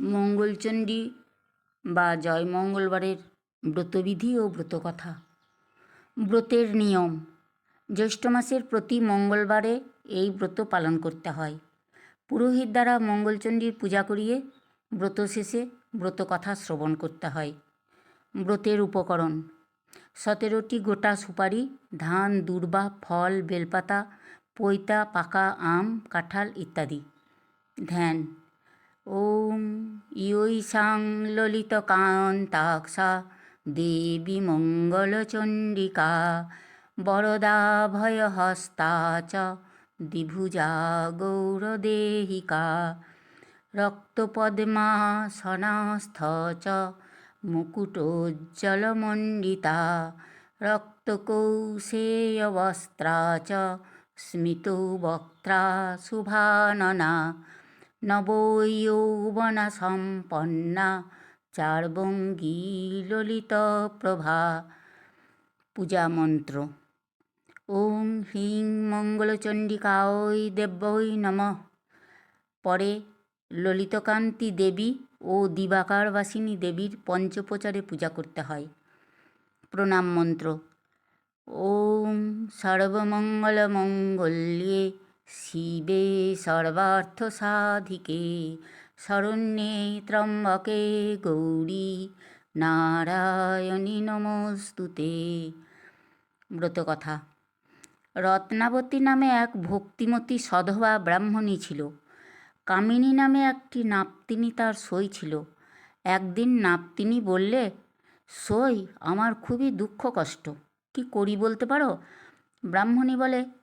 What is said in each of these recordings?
মঙ্গলচণ্ডী বা জয় মঙ্গলবারের ব্রতবিধি ও ব্রতকথা। ব্রতের নিয়ম, জ্যৈষ্ঠ মাসের প্রতি মঙ্গলবারে এই ব্রত পালন করতে হয়। পুরোহিত দ্বারা মঙ্গলচণ্ডীর পূজা করিয়ে ব্রত শেষে ব্রতকথা শ্রবণ করতে হয়। ব্রতের উপকরণ, সতেরোটি গোটা সুপারি, ধান, দূর্বা, ফল, বেলপাতা পৈতা পাকা আম, কাঁঠাল ইত্যাদি। ধ্যান ॐ ইয়ৈষাং ললিতকান্তাক্ষা দেবী মঙ্গলচণ্ডিকা বরদা ভয়হস্তা চ দ্বিভুজা গৌরদেহিকা রক্তপদ্মাসনাস্থ চ মুকুটোজ্জ্বলমণ্ডিতা রক্তকৌশেয়বস্ত্রা চ স্মিতবক্ত্রা শুভাননা নবযৌবনসম্পন্না চার্বঙ্গী ললিতপ্রভা পূজামন্ত্র। ওং হ্রিং মঙ্গলচণ্ডিকায় দেব্যৈ নমঃ। পরে ললিতকান্তি দেবী ও দিবাকারবাসিনী দেবীর পঞ্চপ্রচারে পূজা করতে হয়। প্রণাম মন্ত্র। ওম সর্বমঙ্গলমঙ্গল্যে শিবে সর্বার্থ সাধিকে শরণ্যে ত্রম্বকে গৌরী নারায়ণী নমস্তুতে। ব্রতকথা। রত্নাবতী নামে এক ভক্তিমতী সধবা ব্রাহ্মণী ছিল। কামিনী নামে একটি নাপ্তিনী তার সই ছিল। একদিন নাপ্তিনী বললে, সই আমার খুবই দুঃখ কষ্ট। কি করি বলতে পারো? ব্রাহ্মণী বলে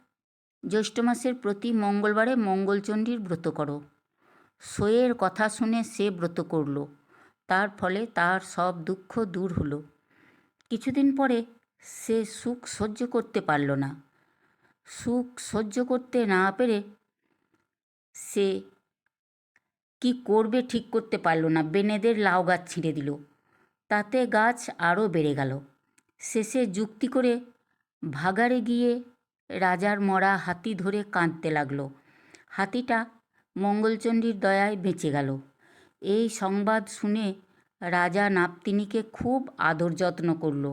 জ্যৈষ্ঠ মাসের প্রতি মঙ্গলবারে মঙ্গলচণ্ডীর ব্রত করো। সইয়ের কথা শুনে সে ব্রত করল। তার ফলে তার সব দুঃখ দূর হলো। কিছুদিন পরে সে সুখ সহ্য করতে পারল না। সুখ সহ্য করতে না পেরে সে কি করবে ঠিক করতে পারল না। বেনেদের লাউ গাছ ছিঁড়ে দিল। তাতে গাছ আরও বেড়ে গেল। শেষে যুক্তি করে ভাগাড়ে গিয়ে রাজার মরা হাতি ধরে কাঁদতে লাগল। হাতিটা মঙ্গলচণ্ডীর দয়ায় বেঁচে গেল। এই সংবাদ শুনে রাজা নাপতিনীকে খুব আদর যত্ন করল।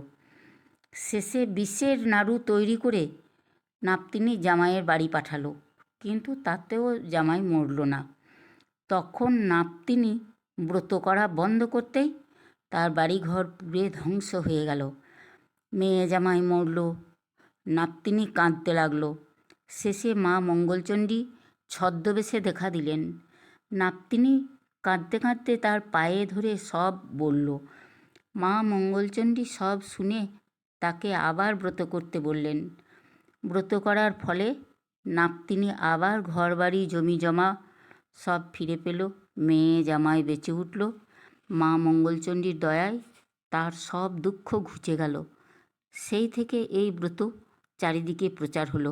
শেষে বিষের নাড়ু তৈরি করে নাপতিনী জামাইয়ের বাড়ি পাঠালো, কিন্তু তাতেও জামাই মরল না। তখন নাপতিনী ব্রত করা বন্ধ করতেই তার বাড়িঘর পুড়ে ধ্বংস হয়ে গেল। মেয়ে জামাই মরল নাপতিনী কাঁদতে লাগল। শেষে মা মঙ্গলচণ্ডী ছদ্মবেশে দেখা দিলেন। নাপতিনী কাঁদতে কাঁদতে তার পায়ে ধরে সব বলল। মা মঙ্গলচণ্ডী সব শুনে তাকে আবার ব্রত করতে বললেন। ব্রত করার ফলে নাপতিনী আবার ঘরবাড়ি জমি জমা সব ফিরে পেল। মেয়ে জামাই বেঁচে উঠল। মা মঙ্গলচণ্ডীর দয়ায় তার সব দুঃখ ঘুচে গেল। সেই থেকে এই ব্রত চারিদিকে প্রচার হলো।